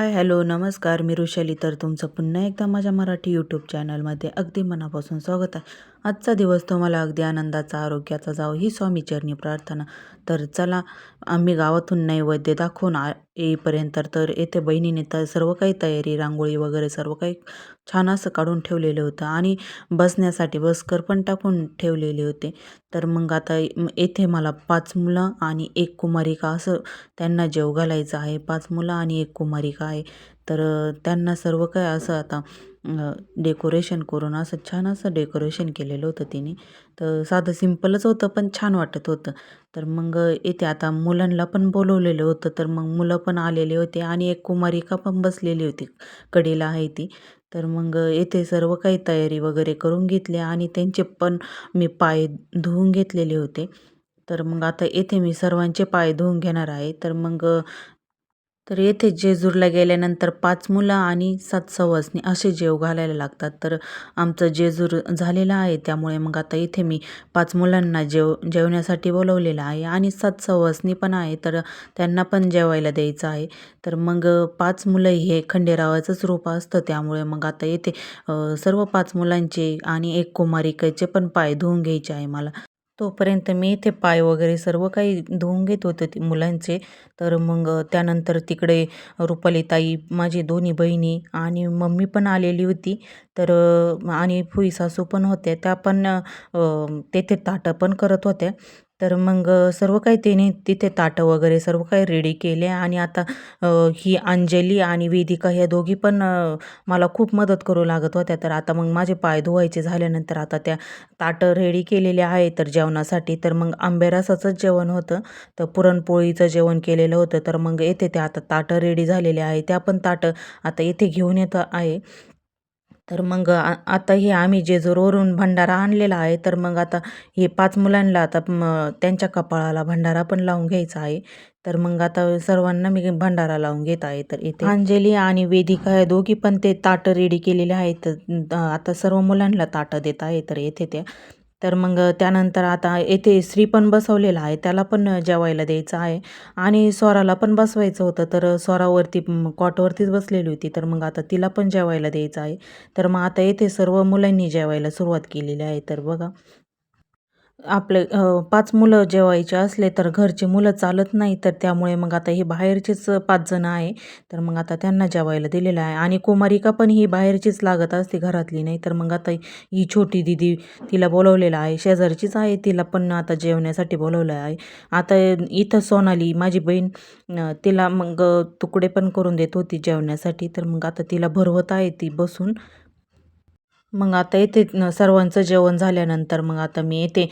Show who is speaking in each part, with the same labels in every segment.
Speaker 1: Hi hello नमस्कार मी ऋषाली. तर तुमचं पुन्हा एकदा माझ्या मराठी यूट्यूब चॅनलमध्ये अगदी मनापासून स्वागत आहे. आजचा दिवस तुम्हाला अगदी आनंदाचा आरोग्याचा जावं ही स्वामीचरणी प्रार्थना. तर चला आम्ही गावातून नैवेद्य दाखवून आ येईपर्यंत तर येथे बहिणीने तर सर्व काही तयारी रांगोळी वगैरे सर्व काही छान असं काढून ठेवलेलं होतं आणि बसण्यासाठी बसकर पण टाकून ठेवलेले होते. तर मग आता येथे मला पाच मुलं आणि एक कुमारिका असं त्यांना जेव घालायचं आहे. पाच मुलं आणि एक कुमारिका आहे. तर त्यांना सर्व काय असं आता डेकोरेशन करून असं छान असं डेकोरेशन केलेलं होतं तिने. तर साधं सिम्पलच होतं पण छान वाटत होतं. तर मग येते आता मुलांना पण बोलवलेलं होतं. तर मग मुलं पण आलेले होते आणि एक कुमारिका पण बसलेली होती कडेला आहे ती. तर मग येथे सर्व काही तयारी वगैरे करून घेतली आणि त्यांचे पण मी पाय धुवून घेतलेले होते. तर मग आता येथे मी सर्वांचे पाय धुवून घेणार आहे. तर मग तर येथे जेजूरला गेल्यानंतर पाच मुलं आणि सात सवासणी असे जेव घालायला लागतात. तर आमचं जेजूर झालेलं आहे त्यामुळे मग आता इथे मी पाच मुलांना जेव जेवण्यासाठी बोलवलेलं आहे आणि सात सवासणी पण आहे तर त्यांना पण जेवायला द्यायचं आहे. तर मग पाच मुलं हे खंडेरावाचंच रूप असतं त्यामुळे मग आता येथे सर्व पाच मुलांचे आणि एक कुमारिकेचे पण पाय धुवून घ्यायचे आहे मला. तोपर्यंत मी इथे पाय वगैरे सर्व काही धुवून घेत होते ती मुलांचे. तर मग त्यानंतर तिकडे रुपाली ताई माझी दोन्ही बहिणी आणि मम्मी पण आलेली होती. तर आणि फुई सासू पण होत्या. त्या पण तेथे ताटं पण करत होत्या. तर मग सर्व काही त्याने तिथे ताटं वगैरे सर्व काही रेडी केले आणि आता ही अंजली आणि वेदिका ह्या दोघी पण मला खूप मदत करू लागत होत्या. तर आता मग माझे पाय धुवायचे झाल्यानंतर आता त्या ताटं रेडी केलेले आहे तर जेवणासाठी. तर मग आंबेरासाचंच जेवण होतं. तर पुरणपोळीचं जेवण केलेलं होतं. तर मग येथे त्या आता ताटं रेडी झालेले आहे. त्या पण ताटं आता येथे घेऊन येतं आहे. तर मग आता हे आम्ही जेजूरवरून भंडारा आणलेला आहे तर मग आता हे पाच मुलांना आता त्यांच्या कपाळाला भंडारा पण लावून घ्यायचा आहे. तर मग आता सर्वांना मी भंडारा लावून घेत आहे. तर इथे अंजली आणि वेदिका या दोघी पण ते ताटं रेडी केलेले आहेत. आता सर्व मुलांना ताटं देत आहे. तर येथे त्या तर मग त्यानंतर आता येथे श्री पण बसवलेला आहे त्याला पण जेवायला द्यायचं आहे. आणि स्वराला पण बसवायचं होतं तर स्वरावरती कॉटवरतीच बसलेली होती. तर मग आता तिला पण जेवायला द्यायचं आहे. तर मग आता येथे सर्व मुलांनी जेवायला सुरुवात केलेली आहे. तर बघा आपले पाच मुलं जेवायचे असले तर घरची मुलं चालत नाही तर त्यामुळे मग आता हे बाहेरचेच पाच जण आहे तर मग आता त्यांना जेवायला दिलेलं आहे. आणि कुमारिका पण ही बाहेरचीच लागत असते घरातली नाही तर मग आता ही छोटी दिदी तिला बोलवलेलं आहे शेजारचीच आहे तिला पण आता जेवण्यासाठी बोलवलं आहे. आता इथं सोनाली माझी बहीण तिला मग तुकडे पण करून देत होती जेवण्यासाठी तर मग आता तिला भरवत आहे ती बसून. मग आता येथे सर्वांचं जेवण झाल्यानंतर मग आता मी येते.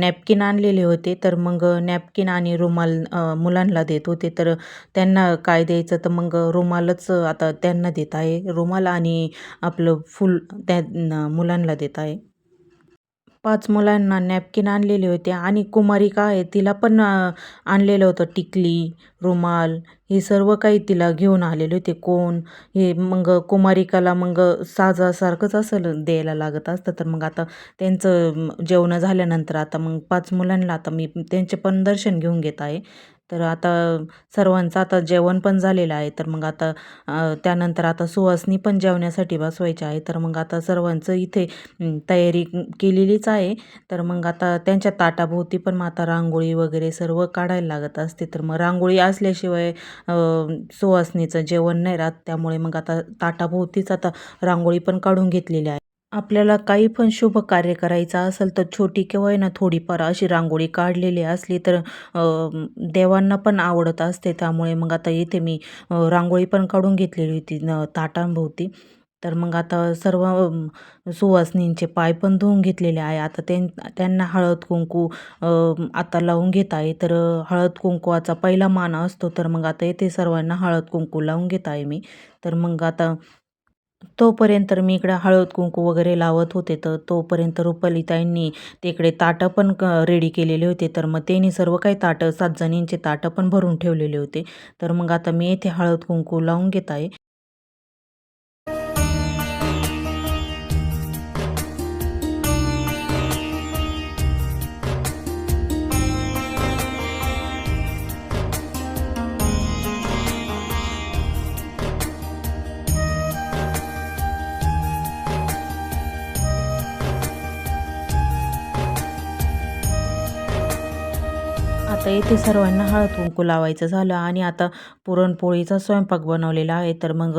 Speaker 1: नॅपकिन आणलेले होते तर मग नॅपकिन आणि रुमाल मुलांना देत होते. तर त्यांना काय द्यायचं तर मग रुमालच आता त्यांना देत आहे. रुमाल आणि आपलं फुल त्या मुलांना देत आहे. पाच मुलांना नॅपकिन आणलेले होते आणि कुमारिका आहे तिला पण आणलेलं होतं टिकली रुमाल हे सर्व काही तिला घेऊन आलेले होते. कोण? हे मग कुमारिकाला मग साजासारखंच असं द्यायला लागत असतं. तर मग आता त्यांचं जेवणं झाल्यानंतर आता मग पाच मुलांना आता मी त्यांचे पण दर्शन घेऊन घेत आहे. तर आता सर्वांचं आता जेवण पण झालेलं आहे. तर मग आता त्यानंतर आता सुवासनी पण जेवण्यासाठी बसवायचे आहे. तर मग आता सर्वांचं इथे तयारी केलेलीच आहे. तर मग आता त्यांच्या ताटाभोवती पण मग आता रांगोळी वगैरे सर्व काढायला लागत असते. तर मग रांगोळी असल्याशिवाय सुवासनीचं जेवण नाही राहत. त्यामुळे मग आता ताटाभोवतीच आता रांगोळी पण काढून घेतलेली आहे. आपल्याला काही पण शुभ कार्य करायचं असेल तर छोटी किंवा ना थोडीफार अशी रांगोळी काढलेली असली तर देवांना पण आवडत असते. त्यामुळे मग आता इथे मी रांगोळी पण काढून घेतलेली होती न ताटांभोवती तर मग आता सर्व सुवासनींचे पाय पण धुवून घेतलेले आहे. आता त्यां त्यांना हळद कुंकू आता लावून घेत आहे. तर हळद कुंकवाचा पहिला मान असतो. तर मग आता येथे सर्वांना हळद कुंकू लावून घेत आहे मी. तर मग आता तोपर्यंत मी इकडं हळद कुंकू वगैरे लावत होते. तर तोपर्यंत रुपालीताईंनी तिकडे ताटं पण क रेडी केलेले होते. तर मग त्यांनी सर्व काही ताटं सात जणींचे ताटं पण भरून ठेवलेले होते. तर मग आता मी येथे हळद कुंकू लावून घेत आहे. इथे सर्वांना हळद कुंकू लावायचं झालं आणि आता पुरणपोळीचा स्वयंपाक बनवलेला आहे. तर मग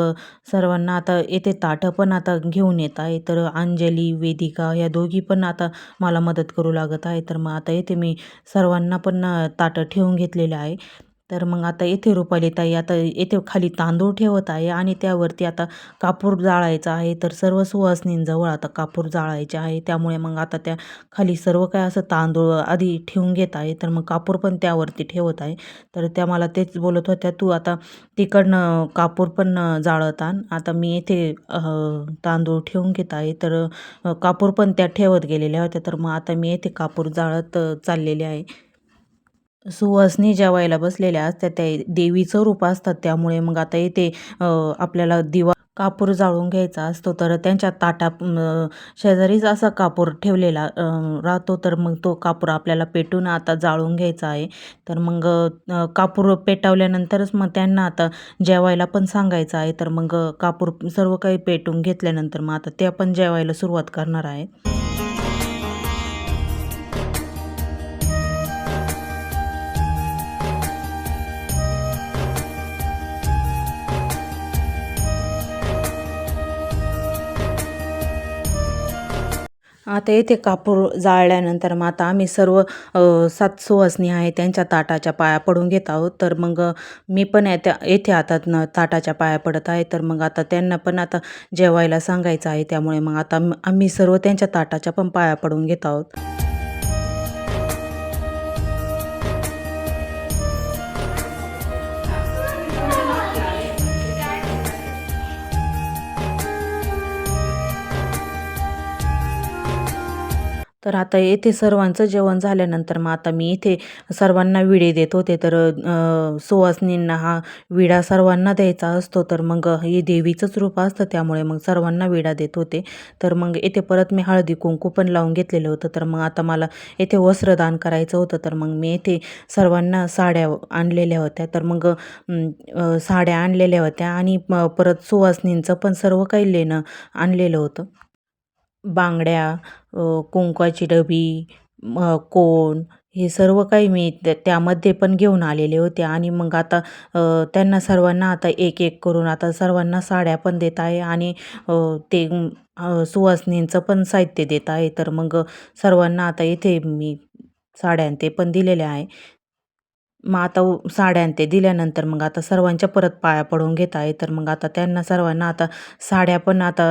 Speaker 1: सर्वांना आता येथे ताटं पण आता घेऊन येत आहे. तर अंजली वेदिका या दोघी पण आता मला मदत करू लागत आहे. तर मग आता येथे मी सर्वांना पण ताटं ठेवून घेतलेलं आहे. तर मग आता येथे रुपाली ताई आता येथे खाली तांदूळ ठेवत आहे आणि त्यावरती आता कापूर जाळायचा आहे. तर सर्व सुवासनींजवळ आता कापूर जाळायचे आहे. त्यामुळे मग आता त्या खाली सर्व काय असं तांदूळ आधी ठेवून घेत आहे. तर मग कापूर पण त्यावरती ठेवत आहे. तर त्या मला तेच बोलत होत्या तू आता तिकडनं कापूर पण जाळत आण आता मी येथे तांदूळ ठेवून घेत आहे. तर कापूर पण त्या ठेवत गेलेल्या होत्या. तर मग आता मी येथे कापूर जाळत चाललेले आहे. सुवासनी जेवायला बसलेल्या असतात. त्या देवीचं रूप असतात. त्यामुळे मग आता येथे आपल्याला दिवा कापूर जाळून घ्यायचा असतो. तर त्यांच्या ताटा शेजारीच असा कापूर ठेवलेला राहतो. तर मग तो कापूर आपल्याला पेटून आता जाळून घ्यायचा आहे. तर मग कापूर पेटवल्यानंतरच मग त्यांना आता जेवायला पण सांगायचं आहे. तर मग कापूर सर्व काही पेटून घेतल्यानंतर मग आता त्या पण जेवायला सुरुवात करणार आहे. आता येथे कापूर जाळल्यानंतर मग आता आम्ही सर्व सात सुवासनी आहे त्यांच्या ताटाच्या पाया पडून घेत आहोत. तर मग मी पण त्या येथे आता न ताटाच्या पाया पडत आहे. तर मग आता त्यांना पण आता जेवायला सांगायचं आहे. त्यामुळे मग आता आम्ही सर्व त्यांच्या ताटाच्या पण पाया पडून घेत आहोत. तर आता येथे सर्वांचं जेवण झाल्यानंतर मग आता मी इथे सर्वांना विडे देत होते. तर सुवासनींना हा विडा सर्वांना द्यायचा असतो. तर मग हे देवीचंच रूप असतं. त्यामुळे मग सर्वांना विडा देत होते. तर मग येथे परत मी हळदी कुंकू पण लावून घेतलेलं होतं. तर मग आता मला येथे वस्त्रदान करायचं होतं. तर मग मी येथे सर्वांना साड्या आणलेल्या होत्या. तर मग साड्या आणलेल्या होत्या. आणि परत सुवासनींचं पण सर्व काही लेणं आणलेलं होतं. बांगड्या कुंकवाची डबी कोण हे सर्व काही मी त्या त्यामध्ये पण घेऊन आलेले होते. आणि मग आता त्यांना सर्वांना आता एक एक करून आता सर्वांना साड्या पण देत आहे आणि ते सुवासनींचं पण साहित्य देत आहे. तर मग सर्वांना आता इथे मी साड्या ते पण दिलेल्या आहे. मग आता साड्या ते दिल्यानंतर मग आता सर्वांच्या परत पाया पडून घेत आहे. तर मग आता त्यांना सर्वांना आता साड्या पण आता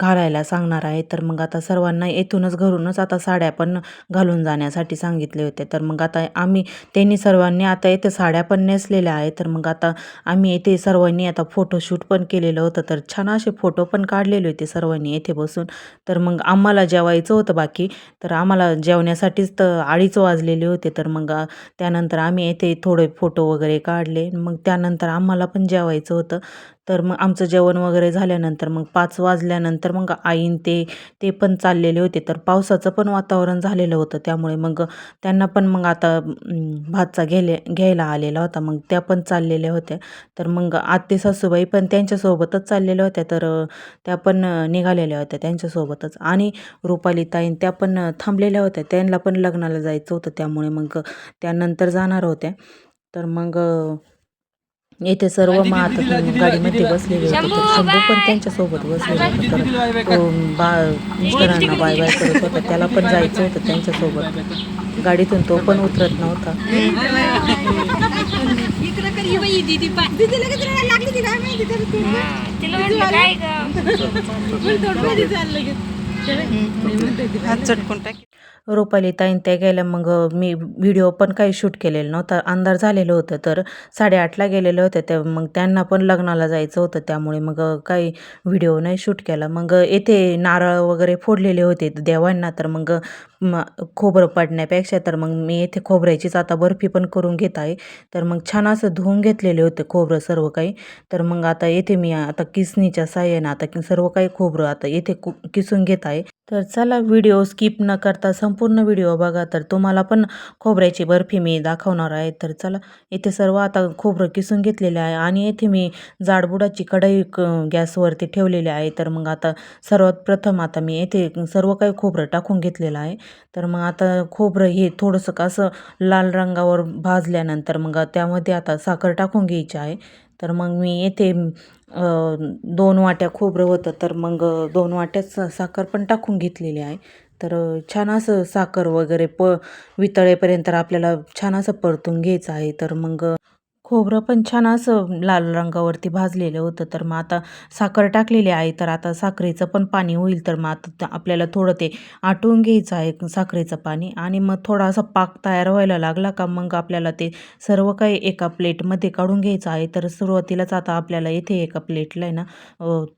Speaker 1: घालायला सांगणार आहे. तर मग आता सर्वांना येथूनच घरूनच आता साड्या पण घालून जाण्यासाठी सांगितले होते. तर मग आता आम्ही त्यांनी सर्वांनी आता येथे साड्या पण नेसलेल्या आहे तर मग आता आम्ही येथे सर्वांनी आता फोटोशूट पण केलेलं होतं. तर छान असे फोटो पण काढलेले होते सर्वांनी येथे बसून. तर मग आम्हाला जेवायचं होतं बाकी. तर आम्हाला जेवण्यासाठीच तर अडीच वाजलेले होते. तर मग त्यानंतर आम्ही येथे थोडे फोटो वगैरे काढले. मग त्यानंतर आम्हाला पण जेवायचं होतं. तर मग आमचं जेवण वगैरे झाल्यानंतर मग पाच वाजल्यानंतर मग आईन ते ते पण चाललेले होते. तर पावसाचं पण वातावरण झालेलं होतं. त्यामुळे मग त्यांना पण मग आता भातचा घ्यायला घ्यायला आलेला होता. मग त्या पण चाललेल्या होत्या. तर मग आत्ते सासूबाई पण त्यांच्यासोबतच चाललेल्या होत्या. तर त्या पण निघालेल्या होत्या त्यांच्यासोबतच. आणि रुपाली ताईन त्या पण थांबलेल्या होत्या. त्यांना पण लग्नाला जायचं होतं. त्यामुळे मग त्यानंतर जाणार होत्या. तर मग येथे सर्व मग आता गाडीमध्ये बसलेले होते. तर शंभू पण त्यांच्यासोबत बसलेला होता. तर तो बा मिस्टरांना बाय बाय करत होता. त्याला पण जायचं होतं त्यांच्यासोबत. गाडीतून तो पण उतरत नव्हता. चटकून टाकी. रुपाली ताईन त्या गेल्या मग मी व्हिडिओ पण काही शूट केलेलं नव्हता. अंधार झालेलं होतं तर साडेआठला गेलेलं होतं त्या मग त्यांना पण लग्नाला जायचं होतं त्यामुळे मग काही व्हिडिओ नाही शूट केला. मग येथे नारळ वगैरे फोडलेले होते देवांना तर मग खोबरं पडण्यापेक्षा तर मग मी येथे खोबऱ्याचीच आता बर्फी पण करून घेत आहे. तर मग छान असं धुवून घेतलेले होते खोबरं सर्व काही. तर मग आता येथे मी आता किसणीच्या साह्याने आता सर्व काही खोबरं आता येथे किसून घेत आहे. तर चला व्हिडिओ स्किप न करता संप संपूर्ण व्हिडिओ बघा तर तुम्हाला पण खोबऱ्याची बर्फी मी दाखवणार आहे. तर चला इथे सर्व आता खोबरं किसून घेतलेले आहे आणि येथे मी जाडबुडाची कढई क गॅसवरती ठेवलेली आहे. तर मग आता सर्वात प्रथम आता मी येथे सर्व काही खोबरं टाकून घेतलेलं आहे. तर मग आता खोबरं हे थोडंसं का असं लाल रंगावर भाजल्यानंतर मग त्यामध्ये आता साखर टाकून घ्यायची आहे. तर मग मी येथे दोन वाट्या खोबरं होतं तर मग दोन वाट्याच साखर पण टाकून घेतलेली आहे. तर छान असं साखर वगैरे प वितळेपर्यंत आपल्याला छान असं परतून घ्यायचं आहे. तर मग खोबरं पण छान असं लाल रंगावरती भाजलेलं होतं. तर मग आता साखर टाकलेली आहे. तर आता साखरेचं पण पाणी होईल. तर मग आता आपल्याला थोडं ते आटवून घ्यायचं आहे साखरेचं पाणी. आणि मग थोडा असा पाक तयार व्हायला लागला का मग आपल्याला ते सर्व काही एका प्लेटमध्ये काढून घ्यायचं आहे. तर सुरुवातीलाच आता आपल्याला इथे एका प्लेटला आहे ना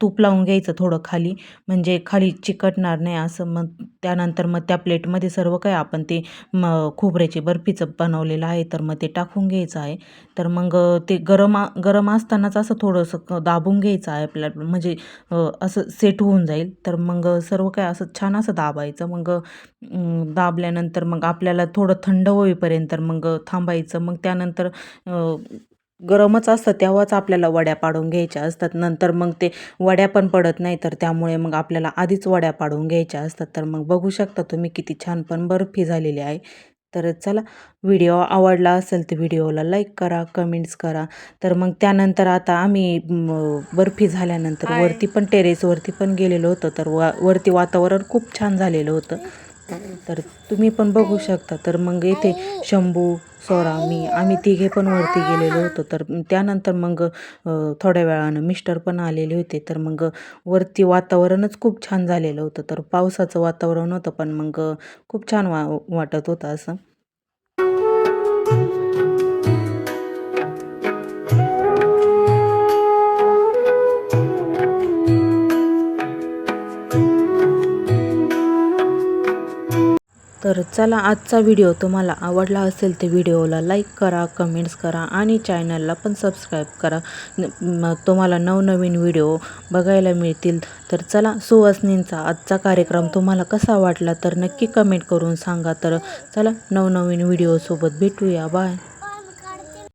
Speaker 1: तूप लावून घ्यायचं थोडं खाली. म्हणजे खाली चिकटणार नाही असं मग त्यानंतर मग त्या प्लेटमध्ये सर्व काही आपण ते म खोबऱ्याची बर्फीचं बनवलेलं आहे तर मग ते टाकून घ्यायचं आहे. तर मग ते गरम गरम असतानाच असं थोडंसं दाबून घ्यायचं आहे आपल्याला म्हणजे असं सेट होऊन जाईल. तर मग सर्व काही असं छान असं दाबायचं. मग दाबल्यानंतर मग आपल्याला थोडं थंड होईपर्यंत मग थांबायचं. मग त्यानंतर गरमच असतं तेव्हाच आपल्याला वड्या पाडून घ्यायच्या असतात. नंतर मग ते वड्या पण पडत नाही तर त्यामुळे मग आपल्याला आधीच वड्या पाडून घ्यायच्या असतात. तर मग बघू शकता तुम्ही किती छान पण बर्फी झालेली आहे. तर चला व्हिडिओ आवडला असेल तर व्हिडिओला लाईक करा कमेंट्स करा. तर मग त्यानंतर आता आम्ही बर्फी झाल्यानंतर वरती पण टेरेसवरती पण गेलेलो होतो. तर वा वरती वातावरण खूप छान झालेलं होतं. तर तुम्ही पण बघू शकता. तर मग इथे शंभू सोरा मी आम्ही तिघे पण वरती गेलेलो होतो. तर त्यानंतर मग थोड्या वेळानं मिस्टर पण आलेले होते. तर मग वरती वातावरणच खूप छान झालेलं होतं. तर पावसाचं वातावरण होतं पण मग खूप छान वा वाटत होतं असं. तर चला आजचा व्हिडिओ तुम्हाला आवडला असेल तर व्हिडिओला लाईक करा कमेंट्स करा आणि चॅनलला पण सबस्क्राईब करा. न- तुम्हाला नवनवीन व्हिडिओ बघायला मिळतील. तर चला सुवासनींचा आजचा कार्यक्रम तुम्हाला कसा वाटला तर नक्की कमेंट करून सांगा. तर चला नवनवीन व्हिडिओसोबत भेटूया. बाय.